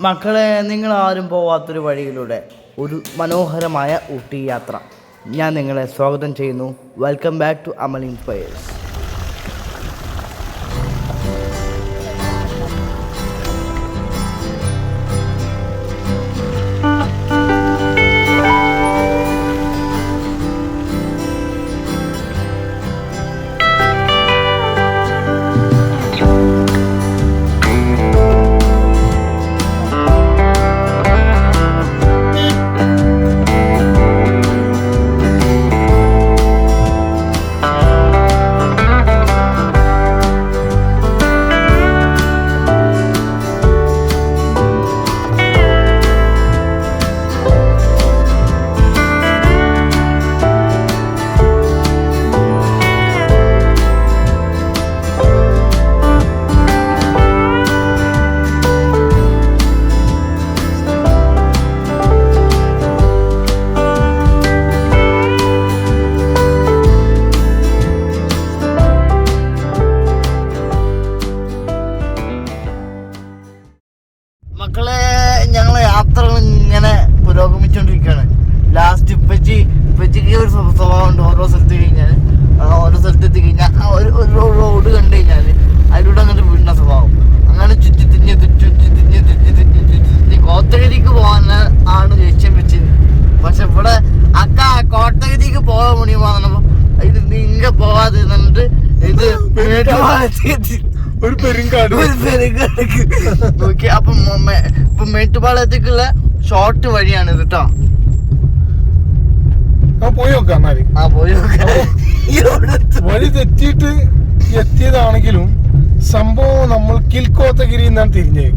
മക്കളെ നിങ്ങൾ ആരും പോവാത്തൊരു വഴിയിലൂടെ ഒരു മനോഹരമായ ഊട്ടി യാത്ര. ഞാൻ നിങ്ങളെ സ്വാഗതം ചെയ്യുന്നു. Welcome back to Amal inspires നോക്കി അപ്പൊ ഇപ്പൊ മേട്ടുപാളത്തേക്കുള്ള ഷോർട്ട് വഴിയാണ് ഇത് കേട്ടോ പോയി നോക്കാം ആ പോയി. വഴി തെറ്റിയിട്ട് എത്തിയതാണെങ്കിലും സംഭവം നമ്മൾ കിൽക്കോത്തഗിരി എന്നാണ് തിരിഞ്ഞത്.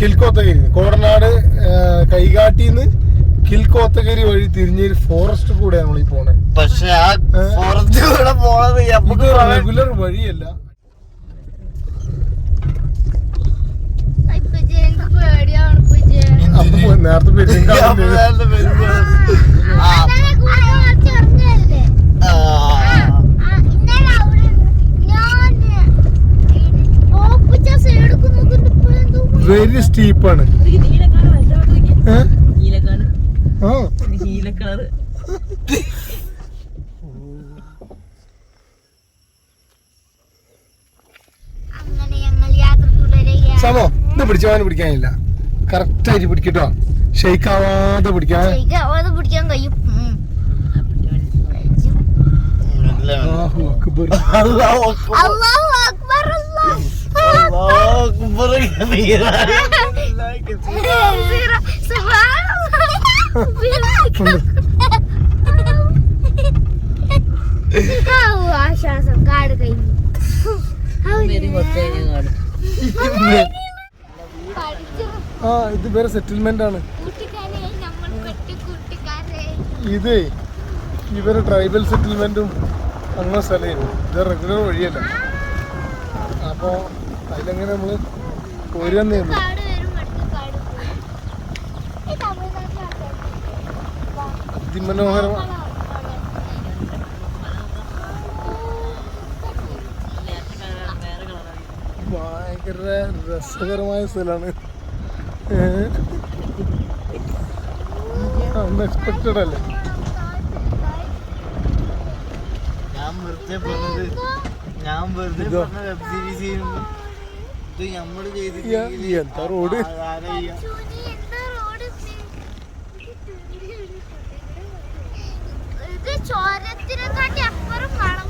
കിൽക്കോത്തഗിരി കോടനാട് കൈകാട്ടിന്ന് കിൽക്കോത്തഗിരി വഴി തിരിഞ്ഞ് ഫോറസ്റ്റ് കൂടെ നമ്മൾ ഈ പോണേ. പക്ഷെ ആ ഫോറസ്റ്റ് കൂടെ പോണത് റെഗുലർ വഴിയല്ല ഇപ്പച്ചി എനിക്ക് പേടിയാണ് ഇപ്പച്ചി. അപ്പൊ പോയി നേരത്തെ ഞാൻ പെരുങ്കാട് വേറെ പെരുങ്കാട്. ആ, ഇന്നലെ കൂട്ടുകാർ ചെറുതല്ലേ? ആ. ആ, ഇന്നലെ അവിടെ ഞാൻ ഓപ്പിച്ച സൈഡൊക്കെ നോക്കിട്ട് ഇപ്പോഴെന്തോ വെരി സ്റ്റീപ്പാണ് ആ. അങ്ങനെ ഞങ്ങൾ യാത്ര തുടരുകയാണ്. സമോ. ഇത് പിടിച്ചാൽ പിടിക്കാനില്ല. കറക്റ്റ് ആയിട്ട് പിടിക്കട്ടോ. ഷെയ്ക്ക് ആവാതെ പിടിക്കാൻ കഴിയും. അല്ലാഹു അക്ബർ. അല്ലാഹു അക്ബർ അല്ലാഹ്. അക്ബർ. ആശ്വാസം കാട് കഴിഞ്ഞു. ആ ഇത് വേറെ സെറ്റിൽമെന്റ് ആണ്. ഇത് ഇവരെ ട്രൈബൽ സെറ്റിൽമെന്റും അങ്ങനെ സ്ഥലമായിരുന്നു. ഇത് റെഗുലർ വഴിയല്ല. അപ്പോൾ അതിലെങ്ങനെ നമ്മൾ പോരുന്നു അതിമനോഹരമാണ് ഭയങ്കര രസകരമായ സ്ഥലമാണ്. അൺഎക്സ്പെക്റ്റഡ് അല്ലേ? ഞാൻ വെറുതെ പറഞ്ഞത് ഞാൻ വെറുതെ? പറഞ്ഞ വെബ് സീരീസ് ഇത് നമ്മൾ എന്താ റോഡ്? ചോരത്തിനെക്കാട്ടി അപ്പുറം വളവും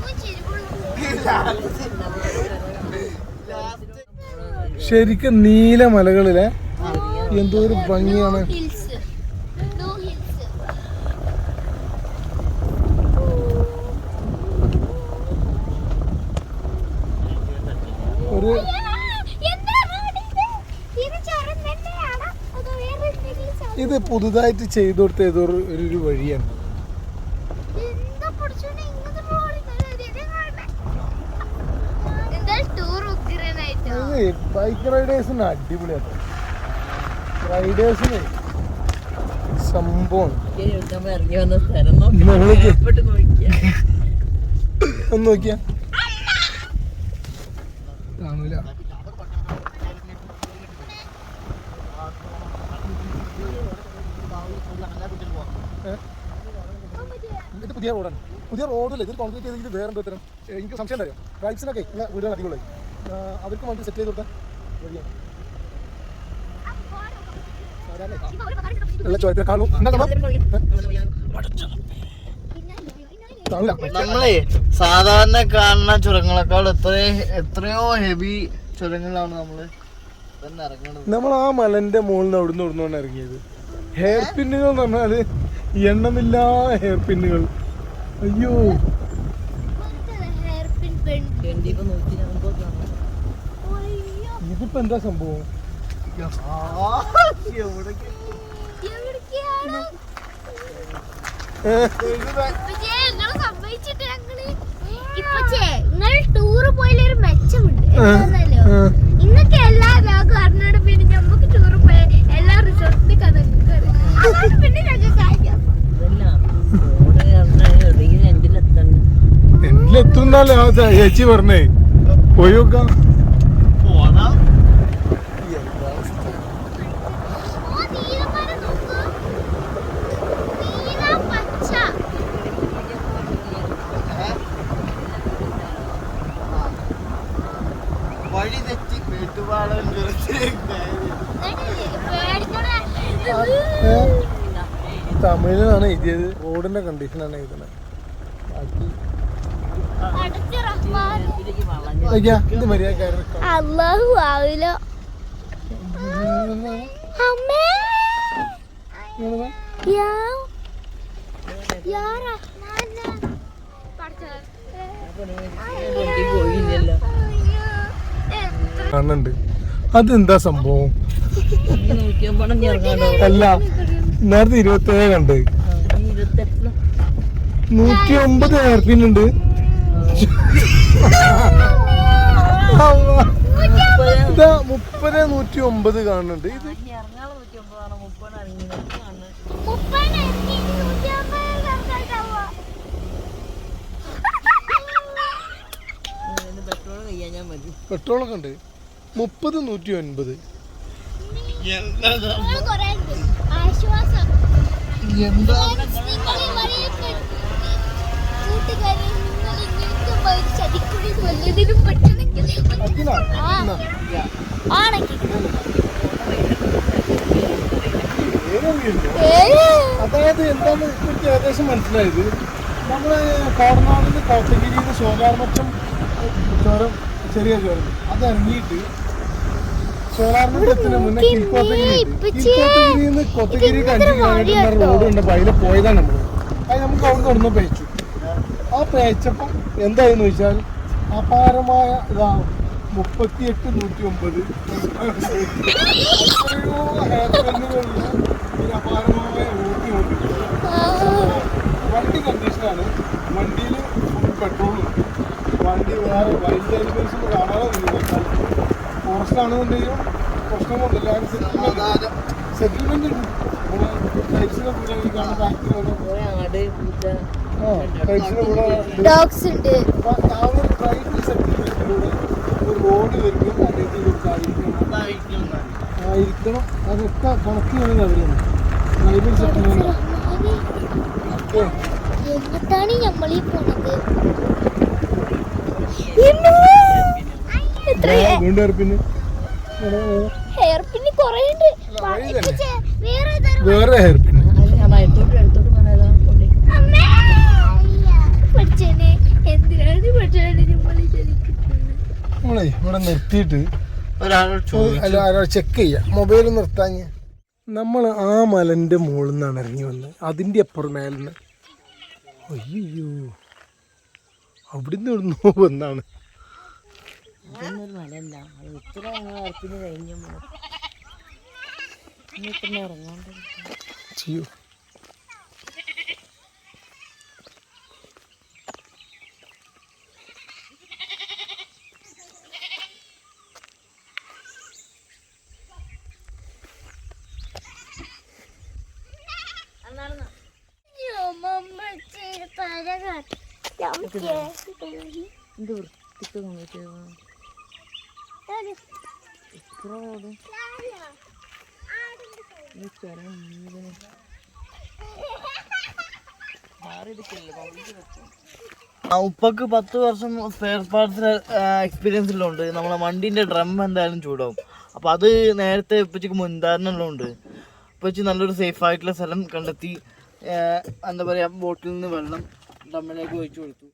ശരിക്കും നീല മലകളിലെ എന്തോ ഒരു ഭംഗിയാണ് ഹിൽസ് ബ്ലൂ ഹിൽസ് ഒരു എന്താ റോഡ് ഇത് ഇത് ചുരം തന്നെയാണോ അതോ വേറെ എന്തെങ്കിലും ചുരം? ഇത് പുതുതായിട്ട് ചെയ്തു കൊടുത്ത ഏതോ ഒരു വഴിയാണ്. ബൈക്ക് റൈഡേഴ്സിന് അടിപൊളിയാണ് റൈഡേഴ്സിന് സംഭവം. ഒന്ന് നോക്കിയാ? പുതിയ റോഡാണ്. പുതിയ റോഡല്ലേ ഇത് കോൺക്രീറ്റ് ചെയ്തെങ്കിൽ വേറെ എന്തോ തരം എനിക്ക് സംശയം തരാം ട്രൈബ്സിനൊക്കെ ഇങ്ങനെ വീടുകൾ അടിപൊളി അവർക്ക് വേണ്ടി സെറ്റ് ചെയ്ത് കൊടുത്താൽ വഴിയാണ്. സാധാരണ ഉള്ള ചോദ്യത്തെക്കാളും എന്താ കാണാം? കാണില്ല നമ്മളെ സാധാരണ കാണുന്ന ചുരങ്ങളെക്കാൾ എത്രയോ എത്രയോ ഹെവി ചുരങ്ങളാണ് നമ്മൾ നമ്മൾ ആ മലന്റെ മുകളിൽ അവിടുന്ന് ഇറങ്ങിയത്. ഹെയർ പിന്നുകൾ എന്ന് പറഞ്ഞാൽ എണ്ണമില്ലാ ഹെയർ പിന്നുകൾ അയ്യോ. ഇതിപ്പോ എന്താ സംഭവം? ഞങ്ങൾ ടൂറ് പോയാലൊരു മെച്ചമുണ്ട്. എന്താന്നല്ലോ ആ. ഇന്നൊക്കെ എല്ലാ ബാഗും അറിഞ്ഞോട് പിന്നെ ഞമ്മക്ക് ടൂറ് പോയ എല്ലാ റിസോർട്ടിൽ അതാണ് പിന്നെ ഞങ്ങൾക്ക് കാര്യം ഇതെല്ലാം റോഡ് കാരണം എവിടെയെങ്കിലും എൻഡിലെത്തണ്ട ആ ചേ- ചേച്ചി പറഞ്ഞേ. പോയി നോക്കാം വഴി തെറ്റി വീട്ടുപാടം? തമിഴിലാണ് എഴുതിയത്. റോഡിന്റെ കണ്ടീഷനാണ് എഴുതുന്നത്. ബാക്കി അടച്ച റഹ്മാൻ ഇതിലേക്ക് വളഞ്ഞ അയ്യാ, ഇത് മര്യാദക്കാരൻ അള്ളാഹു ആവില്ല. അമ്മേ. യാ. യാ കാണുന്നുണ്ട്. അതെന്താ സംഭവം? അല്ല നേരത്തെ ഇരുപത്തേഴ് കണ്ട്. നൂറ്റി ഒമ്പത് ഉണ്ട് ഇതാ മുപ്പത് നൂറ്റി ഒമ്പത് കാണുന്നുണ്ട്. ഇത് പെട്രോളൊക്കെ ഉണ്ട്. മുപ്പത് നൂറ്റി ഒൻപത് എന്താ ആശ്വാസം എന്താ നിങ്ങളെ വഴിയൊക്കെ കൂട്ടുകാരെ നിങ്ങൾ ഇങ്ങനത്തെ പോയി ചതിക്കുഴി വല്ലതിനും പറ്റണമെങ്കിൽ അതിനാ ആ. എന്നാ, ആണെങ്കിൽ ഏതറിയില്ല. ഏഴ് അതായത് എന്താന്ന് എനിക്ക് ഏകദേശം മനസ്സിലായത് നമ്മൾ കോടനാടിന് കോത്തഗിരിന്ന് സോലാർമറ്റം ചോരം ചെറിയ ചോരം അത് ഇറങ്ങിയിട്ട് സോലാർമറ്റത്തിന് മുന്നേ അഞ്ച് കിലോമീറ്റർ റോഡ് ഉണ്ട്. അപ്പൊ പോയതാണ് നമ്മൾ അത് നമുക്ക് അവിടെ നിന്ന് പേച്ചു ആ പേച്ചപ്പം എന്തായെന്ന് വെച്ചാൽ അപാരമായ ഇതാ മുപ്പത്തിയെട്ട് നൂറ്റി ഒമ്പത് എത്രയോ ഹെയർ പെന്നുകളുള്ള ഒരു അപാരമായ ഊട്ടി ഉണ്ട് വണ്ടി കണ്ടീഷനാണ്. വണ്ടിയിൽ ഫുൾ പെട്രോളും വണ്ടി വേറെ വൈൽഡ് ആനിമൽസ് കാണാതെ ഫോറസ്റ്റ് ഫോറസ്റ്റാണെന്നുണ്ടെങ്കിലും പ്രശ്നമൊന്നുമില്ല. സെറ്റിൽമെന്റ് ഉണ്ട്. ടൈപ്സിനെ കൂടെ ഈ കാണുന്ന ഫാക്ടറി. ഡോഗ്സ് ഉണ്ട്. ആ ഒരു റോഡ് വരുമ്പോൾ അതിലേക്ക് കൊടുത്തായിരിക്കണം ആയിരിക്കണം. അതൊക്കെ കണക്ക് ചെയ്യുന്നത് അവരാണ്. Tribal settlement okay. എങ്ങോട്ടാണ് നമ്മളീ പോണത്. വീണ്ടും പിന്നെ ഹെയർ കൊറേ ഉണ്ട് വേറെ ഹെയർ അത് ഞാൻ വലത്തോട്ട് എടുത്തോട്ട് പറഞ്ഞതാ കൊണ്ടേ അമ്മേ പച്ചനെ എന്തിനാണ് പച്ചനെ നമ്മളീ ചതിക്കുന്നത് നമ്മളെ ഇവിടെ നിർത്തിയിട്ട് അല്ല ചെക്ക് ചെയ്യാം. മൊബൈൽ നിർത്താൻ. നമ്മൾ ആ മലന്റെ മുകളിൽ നിന്നാണ് ഇറങ്ങി വന്നത് അതിന്റെ അപ്പുറം മേലിന്ന്. അയ്യോ. അവിടുന്ന് ഇവിടുന്ന് വന്നാണ്. ഇതൊന്നും ഒരു മലയല്ല അത് ഇത്ര ഞങ്ങൾ ഉറപ്പിന് കഴിഞ്ഞു ഇനിയിപ്പം ഇറങ്ങാണ്ട് ചെയ്യൂ എന്ത് വൃത്തിക്ക് നോക്കിയിട്ട് ഇത്ര ഓടും ഈ ചുരം മുഴുവനും ഉപ്പക്ക് പത്ത് വർഷം സ്പെയർ പാർട്സിന് എക്സ്പീരിയൻസ് ഉള്ളതുകൊണ്ട് നമ്മളെ വണ്ടീന്റെ ഡ്രം എന്തായാലും ചൂടാവും. അപ്പോൾ അത് നേരത്തെ ഉപ്പച്ചക്ക് മുൻധാരണ ഉള്ളതുകൊണ്ട് ഉപ്പച്ചി നല്ലൊരു സേഫ് ആയിട്ടുള്ള സ്ഥലം കണ്ടെത്തി എന്താ പറയുക ബോട്ടിൽ നിന്ന് വെള്ളം ഡമ്മിലേക്ക് ഒഴിച്ചു കൊടുത്തു.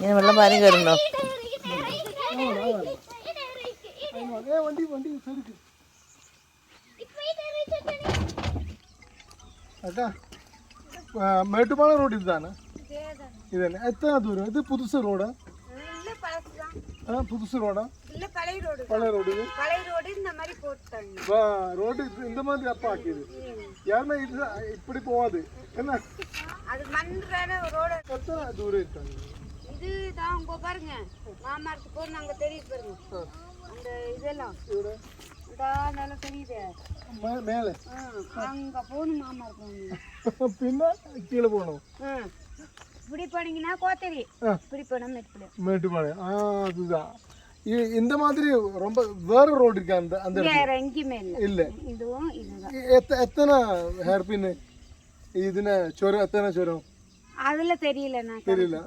ഇങ്ങനെ വെള്ളം പാരം കയറുണ്ടോ വണ്ടി വണ്ടി സൈഡിക്ക് അക്കാ മേട്ടുപാള റോഡ് ഇതാണ് ഇതന്നെ എത്ര ദൂരം ഇത് പുതുസ് റോഡാ ആ പുതുസ് റോഡா இல்ல பழைய ரோடு பழைய ரோடு இது பழைய ரோடு இந்த மாதிரி போட்டாங்க வா, ரோடு இது- இந்த மாதிரி அப்பா ஆக்கியது யாருமே இது இப்படி போகாது என்ன அது மண்றான ரோடு எத்தனை தூரம் இருக்காங்க இதுதான் உங்க பாருங்க. மாமரத்து போகிற அங்கே தெரியுது பாருங்க. அந்த இதெல்லாம். நல்லா மேலே. அங்கே போகணும் மாமரத்து பின்ன கீழே போகணும். இப்படி போனீங்கன்னா கோத்தரி. இப்படி போனால் மேட்டுப்பாளையம். மேட்டுப்பாளையம் அதுதான். இந்த மாதிரி ரொம்ப வேற ரோடு இருக்கா அந்த அந்த வேற எங்கேயுமே இல்ல. இதுவும் இதுதான். எத்தனை ஹேர் பின் இதுன சொரம் எத்தனை சொரம்? அதெல்லாம் தெரியல தெரியல.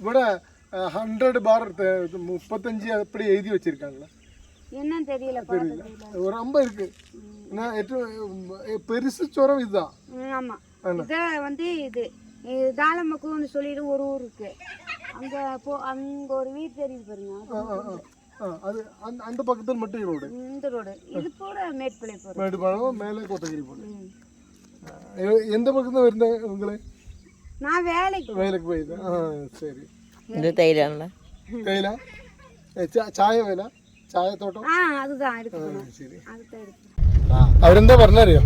ഇവിടെ ഹൺഡ്രഡ് ബാർ മുപ്പത്തഞ്ച് அப்படி எழுதி வச்சிருக்காங்களா என்னன்னு தெரியல பார்க்க தெரியல ஒரு ரொம்ப இருக்கு நான் ഏറ്റവും பெருசு சுரம் இதுதான் ம், ஆமா இத வந்து இது இது தாளமக்குன்னு சொல்லிட்டு ஒரு ஊர் இருக்கு அங்க போ அங்க ஒரு வீடு தெரியுது பாருங்க ആ, ആ, ആ. ആ അത് அந்த- அந்த பக்கத்தில் மட்டும் ரோடு இந்த ரோடு இது கூட மேட்பிள்ளை போறோம் மேட்டுப்பாளையம் மேலே கோத்தகிரி போகுது எந்த பக்கத்தில் വരുന്ന உங்களை நான் പോയി. வேலைக்கு ചായ വേല? ചായ തോട്ടം ശരി. അവരെന്താ പറഞ്ഞറിയോ?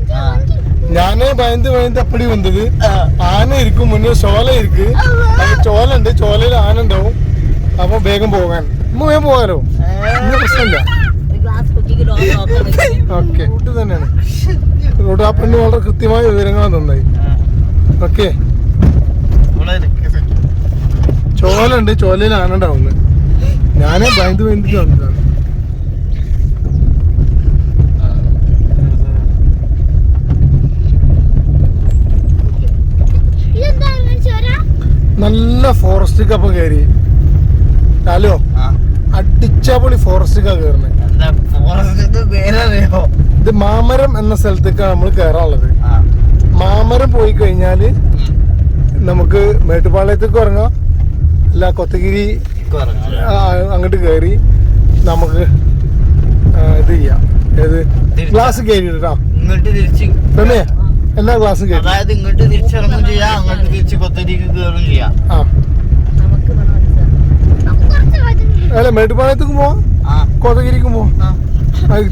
ഞാൻ ഭയന്ത് ഭയന്ത് അപ്പടി വന്നത് ആന ഇരിക്കും മുന്നേ ചോല ഇരിക്ക്. ചോല ഉണ്ട് ചോലയിൽ ആന ഉണ്ടാവും. അപ്പൊ വേഗം പോകാൻ. ഇമ്മ വേഗം പോകാനോ ഇന്ന് പ്രശ്നമില്ല. ഓക്കെ. തന്നെയാണ് റൂട്ട് ആ പെണ്ണ് വളരെ കൃത്യമായ വിവരങ്ങളാണ് നന്നായി ഓക്കെ. ഇവിടെ ഇരിക്ക്. ചോല ഉണ്ട് ചോലയിൽ ആനണ്ടാവുന്നത് ഞാൻ ഭയந்து ഭയന്നിട്ട് വന്നതാണ്. നല്ല ഫോറസ്റ്റ് അപ്പൊ കയറി ഹലോ അടിച്ചാപൊളി ഫോറസ്റ്റിക്കാ കയറുന്നത് ഇത് മാമരം എന്ന സ്ഥലത്തേക്കാണ് നമ്മൾ കയറാനുള്ളത് മാമരം പോയി കഴിഞ്ഞാൽ. നമുക്ക് മേട്ടുപാളയത്തേക്ക് ഇറങ്ങാം. അല്ല കൊത്തഗിരി അങ്ങോട്ട് കയറി നമുക്ക് ഇത് ചെയ്യാം. ഏത്? ഗ്ലാസ് കയറി കേട്ടോ പെണ്ണേ എല്ലാ ഗ്ലാസും കയറി അതായത് ഇങ്ങോട്ട് തിരിച്ചിറങ്ങും ചെയ്യാം അങ്ങോട്ട് തിരിച്ച് കൊത്തഗിരിക്ക് കയറും ചെയ്യാം. ആ. നമുക്ക് വേണം മനസ്സിലാക്കാം നമുക്ക് കുറച്ച് വചനം അല്ല മേട്ടുപാളയത്തേക്ക് പോവാം. ആ. കോതഗിരിക്കും പോവാം.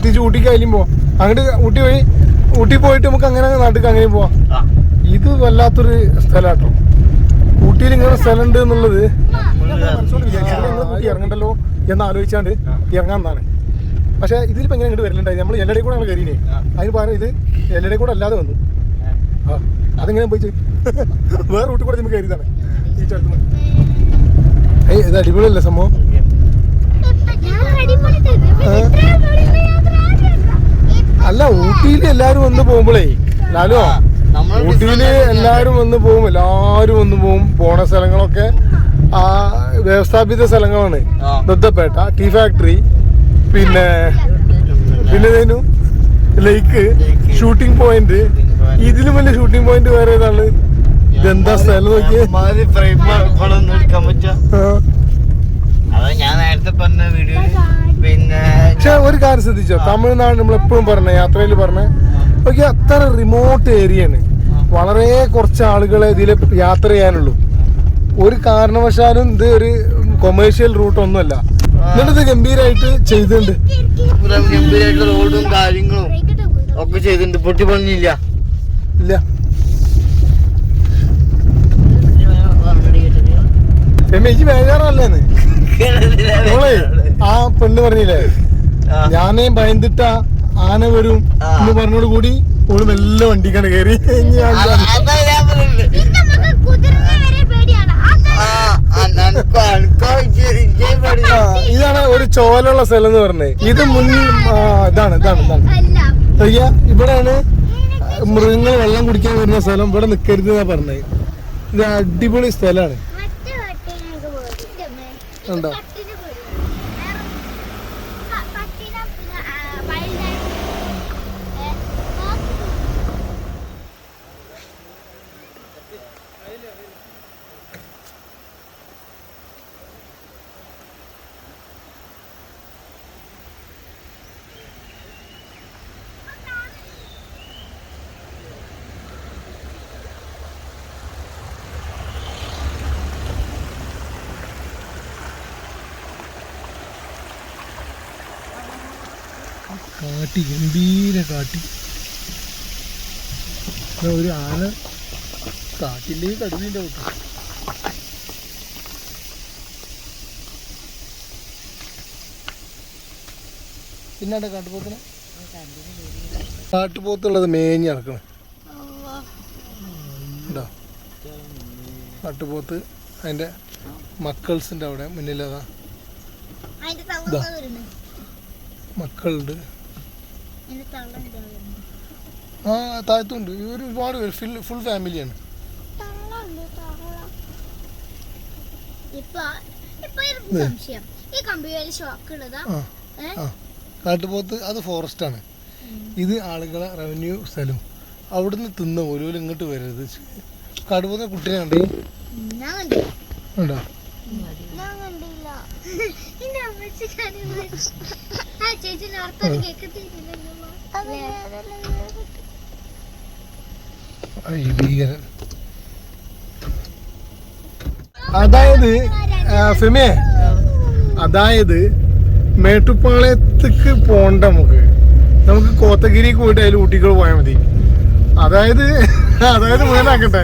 തിരിച്ച് ഊട്ടിക്ക് അതിലും പോവാം. അങ്ങോട്ട് ഊട്ടി വഴി ഊട്ടി പോയിട്ട് നമുക്ക് അങ്ങനെ നാട്ടിൽ അങ്ങനെ പോവാം. ആ. ഇത് വല്ലാത്തൊരു സ്ഥലാട്ടോ. ഊട്ടിയിൽ ഇങ്ങനെ സ്ഥലം ഉണ്ട് എന്നുള്ളത് ഇറങ്ങണ്ടല്ലോ എന്ന് ആലോചിച്ചാണ്ട് ഇറങ്ങാന്നാണ്. പക്ഷെ ഇതിലിപ്പോ എങ്ങനെ ഇങ്ങോട്ട് വരലുണ്ടായി. നമ്മൾ എല്ലടെ കൂടെ ഞങ്ങൾ കയറിയേ അതിന് പകരം ഇത് എല്ലടെ കൂടെ അല്ലാതെ വന്നു. ആ അതെങ്ങനെ പോയി വേറെ റൂട്ടിൽ കൂടെ നമുക്ക് കയറിയതാണ് ഈ ചേർത്ത് ഏയ് ഇത് അടിപൊളിയല്ലേ സംഭവം? അല്ല ഊട്ടിയിൽ എല്ലാരും വന്ന് പോകുമ്പോഴേ ലാലോ ഊട്ടിയിൽ എല്ലാരും വന്ന് പോകും എല്ലാരും വന്ന് പോകും പോണ സ്ഥലങ്ങളൊക്കെ ആ വ്യവസ്ഥാപിത സ്ഥലങ്ങളാണ്. ദത്തപ്പേട്ട ടീ ഫാക്ടറി പിന്നെ പിന്നെ തേനു ലേക്ക് ഷൂട്ടിംഗ് പോയിന്റ്. ഇതിലും വലിയ ഷൂട്ടിംഗ് പോയിന്റ് വേറെ ഏതാണ്? ഇതെന്താ സ്ഥലം നോക്കിയേ? അമ്മാതിരി frame ഇവിടെ ഒന്നും എടുക്കാൻ പറ്റുക ആ. അത് ഞാൻ നേരത്തെ പറഞ്ഞ വീഡിയോയിൽ പിന്നെ പക്ഷെ ഒരു കാര്യം ശ്രദ്ധിച്ചോ? തമിഴ്നാട് നമ്മൾ എപ്പോഴും പറഞ്ഞ യാത്രയിൽ പറഞ്ഞ ഓക്കെ അത്ര റിമോട്ട് ഏരിയയാണ് വളരെ കുറച്ച് ആളുകളെ ഇതിൽ യാത്ര ചെയ്യാനുള്ളൂ. ഒരു കാരണവശാലും ഇത് ഒരു കൊമേഴ്ഷ്യൽ റൂട്ട് ഒന്നുമല്ല. എന്നിട്ട് ഗംഭീരമായിട്ട് ചെയ്തിട്ടുണ്ട്. ഇവിടെ ഗംഭീരമായിട്ടുള്ള റോഡും കാര്യങ്ങളും. ഒക്കെ ചെയ്തിട്ടുണ്ട്. പൊട്ടി പണിയില്ല ഇല്ല എനിക്ക് ബേജാറല്ലേന്ന് ആ പെണ്ണ് പറഞ്ഞില്ലേ? ഞാനേ ഭയന്നിട്ട ആന വരും. എന്ന് പറഞ്ഞോട് കൂടി ഓൾ മെല്ലെ വണ്ടിക്കാണ് കയറി. ഇതാണ് ഒരു ചോലുള്ള സ്ഥലം എന്ന് പറഞ്ഞേ. ഇത് മുൻ ഇതാണ് ഇതാണ് ഇതാണ് അല്ല. അയ്യ ഇവിടെയാണ് മൃഗങ്ങൾ വെള്ളം കുടിക്കാൻ വരുന്ന സ്ഥലം. ഇവിടെ നിൽക്കരുത് എന്നാ പറഞ്ഞത് ഇത് അടിപൊളി സ്ഥലമാണ്. ഉണ്ടോ പട്ടിനെ പോയി പട്ടീനെ പിന്നെ വൈൽഡ് ആയിട്ട് കാട്ടി ഗംഭീര കാട്ടി. ഒരു ആന കാട്ടില്ലേ കടുവിന്റെ കൂട്ടി പിന്നെ കാട്ടുപോത്തിന്? കാട്ടുപോത്തുള്ളത് മേഞ്ഞ് നടക്കണം. ഉണ്ടോ കാട്ടുപോത്ത് അതിന്റെ മക്കൾസിന്റെ അവിടെ മുന്നിലതാ മക്കളുണ്ട്. ആ താഴത്തുണ്ട്. ഇവർ ഒരുപാട് പേര്. ഫുൾ ഫുൾ ഫാമിലിയാണ് കാട്ടുപോത്ത് അത് ഫോറസ്റ്റ് ആണ്. ഇത് ആളുകളെ റവന്യൂ സ്ഥലം. അവിടുന്ന് തിന്ന ഓരോ ഇങ്ങോട്ട് വരരുത്. കാട്ടുപോത്ത കുട്ടിനെ കണ്ടേ? ഉണ്ടോ ചേച്ചി അതായത് ഫെമിയെ അതായത് മേട്ടുപ്പാളയത്തേക്ക് പോണ്ട നമുക്ക്. നമുക്ക് കോത്തഗിരിക്ക് പോയിട്ട് അതിൽ ഊട്ടികൾ പോയാൽ മതി. അതായത് അതായത് മുഴുവനാക്കട്ടെ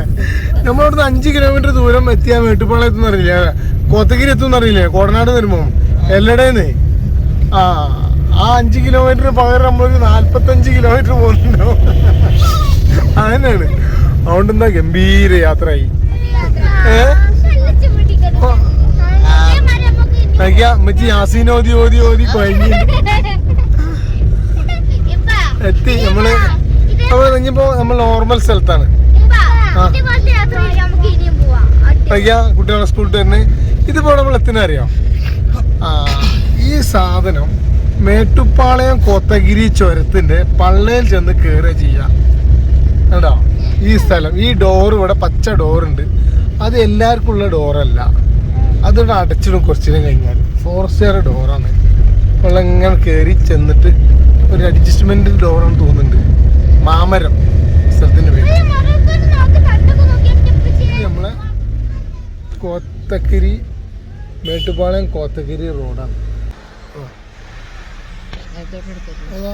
നമ്മളവിടുന്ന് അഞ്ച് കിലോമീറ്റർ ദൂരം എത്തിയാൽ മേട്ടുപ്പാളയത്ത് എന്നറിയില്ല കോത്തഗിരി എത്തും എന്നറിയില്ലേ കോടനാട് വരുമ്പം. എല്ലടേന്ന്? ആ. ആ അഞ്ച് കിലോമീറ്റർ പകരം നമ്മളൊരു നാല്പത്തഞ്ച് കിലോമീറ്റർ പോകുന്നുണ്ടാവും. അതന്നെയാണ്. അതുകൊണ്ട് എന്താ ഗംഭീര യാത്രയായി. ഏ? നോക്കിയാ അമ്മച്ചി യാസീൻ ഓതി ഓതി ഓതി കഴിഞ്ഞു എത്തി നമ്മൾ. നമ്മൾ കഴിഞ്ഞപ്പോ നമ്മൾ നോർമൽ സ്ഥലത്താണ്. കുട്ടികളെ സ്കൂളിൽ തന്നെ ഇതിപ്പോ നമ്മൾ എത്തിനറിയാം ആ ഈ സാധനം മേട്ടുപ്പാളയം കോത്തഗിരി ചുരത്തിന്റെ പള്ളയിൽ ചെന്ന് കയറുക ചെയ്യാം. കേട്ടോ ഈ സ്ഥലം ഈ ഡോർ ഇവിടെ പച്ച ഡോറുണ്ട് അത് എല്ലാവർക്കും ഉള്ള ഡോറല്ല അതിവിടെ അടച്ചിടും കുറച്ചിനും കഴിഞ്ഞാൽ ഫോറസ്റ്റുകാരുടെ ഡോറാണ് അപ്പോൾ ഇങ്ങനെ കയറി ചെന്നിട്ട് ഒരു അഡ്ജസ്റ്റ്മെന്റ് ഡോറാണ് തോന്നുന്നുണ്ട്. മാമരം സ്ഥലത്തിന്റെ പേര്. നമ്മളെ കോത്തഗിരി മേട്ടുപാളയം കോത്തഗിരി റോഡാണ്. അതാ.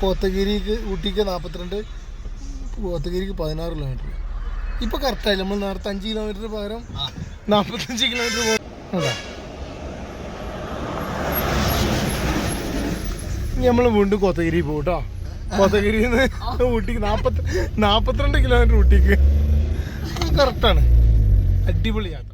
കോത്തഗിരിക്ക് ഊട്ടിക്ക് നാൽപ്പത്തിരണ്ട് കോത്തഗിരിക്ക് പതിനാറ് കിലോമീറ്റർ ഇപ്പൊ കറക്റ്റായില്ല നമ്മൾ നേരത്തെ അഞ്ച് കിലോമീറ്റർ പകരം നാൽപ്പത്തഞ്ച് കിലോമീറ്റർ അതാ. ഇനി നമ്മൾ വീണ്ടും കോത്തഗിരി പോകും കേട്ടോ കോത്തഗിരിയിൽ നിന്ന് ഊട്ടിക്ക് നാൽപ്പത്തി നാൽപ്പത്തിരണ്ട് കിലോമീറ്റർ ഊട്ടിക്ക്. കറക്റ്റാണ് അടിപൊളിയാണ്